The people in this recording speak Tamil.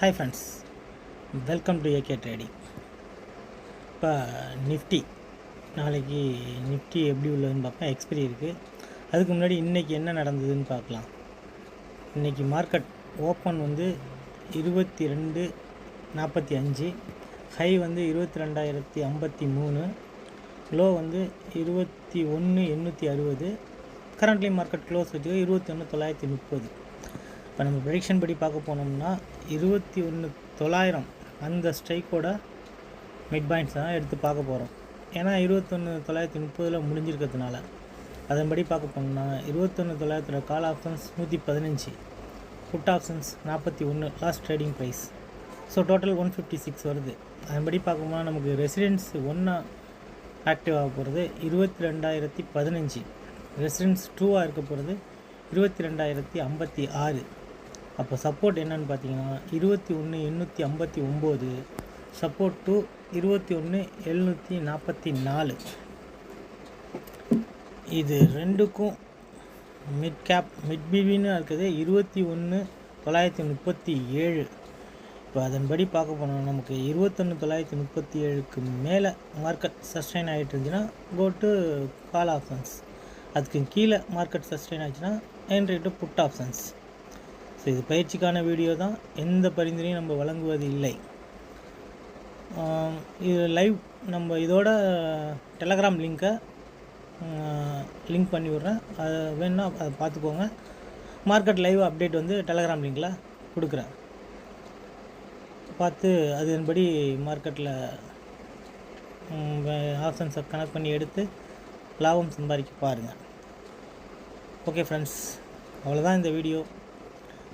Hi friends welcome to AK trading இப்போ நிஃப்டி நாளைக்கு நிஃப்டி எப்படி உள்ளதுன்னு பார்ப்போம். எக்ஸ்பிரி இருக்குது அதுக்கு முன்னாடி இன்றைக்கி என்ன நடந்ததுன்னு பார்க்கலாம். இன்றைக்கி மார்க்கெட் ஓப்பன் வந்து இருபத்தி ரெண்டு நாற்பத்தி அஞ்சு ஹை வந்து இருபத்தி ரெண்டாயிரத்தி ஐம்பத்தி மூணு லோ வந்து இருபத்தி ஒன்று எண்ணூற்றி அறுபது. கரண்ட்லி மார்க்கெட் க்ளோஸ் வச்சுக்க இருபத்தி ஒன்று தொள்ளாயிரத்தி முப்பது. இப்போ நம்ம ப்ரெடிக்ஷன் படி பார்க்க போனோம்னா இருபத்தி ஒன்று தொள்ளாயிரம் அந்த ஸ்ட்ரைக்கோட மிட் பாயிண்ட்ஸ் தான் எடுத்து பார்க்க போகிறோம் ஏன்னா இருபத்தொன்று தொள்ளாயிரத்தி முப்பதில் முடிஞ்சிருக்கிறதுனால. அதன்படி பார்க்க போனோம்னா இருபத்தொன்று தொள்ளாயிரத்தோட கால் ஆப்ஷன்ஸ் நூற்றி பதினஞ்சு புட் ஆப்ஷன்ஸ் நாற்பத்தி ஒன்று last trading price so total one fifty six வருது. அதன்படி பார்க்கும்போது நமக்கு ரெசிடென்ஸ் ஒன்றா ஆக்டிவ் ஆக போகிறது இருபத்தி ரெண்டாயிரத்தி பதினஞ்சு. ரெசிடென்ஸ் டூவாக இருக்க போகிறது இருபத்தி ரெண்டாயிரத்தி ஐம்பத்தி ஆறு. அப்போ சப்போர்ட் என்னன்னு பார்த்தீங்கன்னா இருபத்தி ஒன்று எண்ணூற்றி ஐம்பத்தி ஒம்பது சப்போர்ட் டூ இருபத்தி ஒன்று எழுநூற்றி நாற்பத்தி நாலு. இது ரெண்டுக்கும் மிட் கேப் மிட் பிபின்னு இருக்குது இருபத்தி ஒன்று தொள்ளாயிரத்தி முப்பத்தி ஏழு. இப்போ அதன்படி பார்க்க போனோம் நமக்கு இருபத்தொன்று தொள்ளாயிரத்தி முப்பத்தி ஏழுக்கு மேலே மார்க்கெட் சஸ்டைன் ஆகிட்டு இருந்துச்சுன்னா கோ டு கால் ஆப்ஷன்ஸ் அதுக்கு கீழே மார்க்கெட் சஸ்டைன் ஆச்சுன்னா entry to put options so இது பயிற்சிக்கான வீடியோ தான். எந்த பரிந்துரையும் நம்ம வழங்குவது இல்லை. இது லைவ் நம்ம இதோட டெலகிராம் லிங்க்கை லிங்க் பண்ணி விட்றேன். அது வேணுன்னா அதை பார்த்துக்கோங்க. மார்க்கெட் லைவ் அப்டேட் வந்து டெலகிராம் லிங்கில் கொடுக்குறேன். பார்த்து அதன்படி மார்க்கெட்டில் ஆப்ஷன்ஸை கனெக்ட் பண்ணி எடுத்து லாபம் சம்பாதிக்க பாருங்கள் ஓகே ஃப்ரெண்ட்ஸ் அவ்வளோதான் இந்த வீடியோ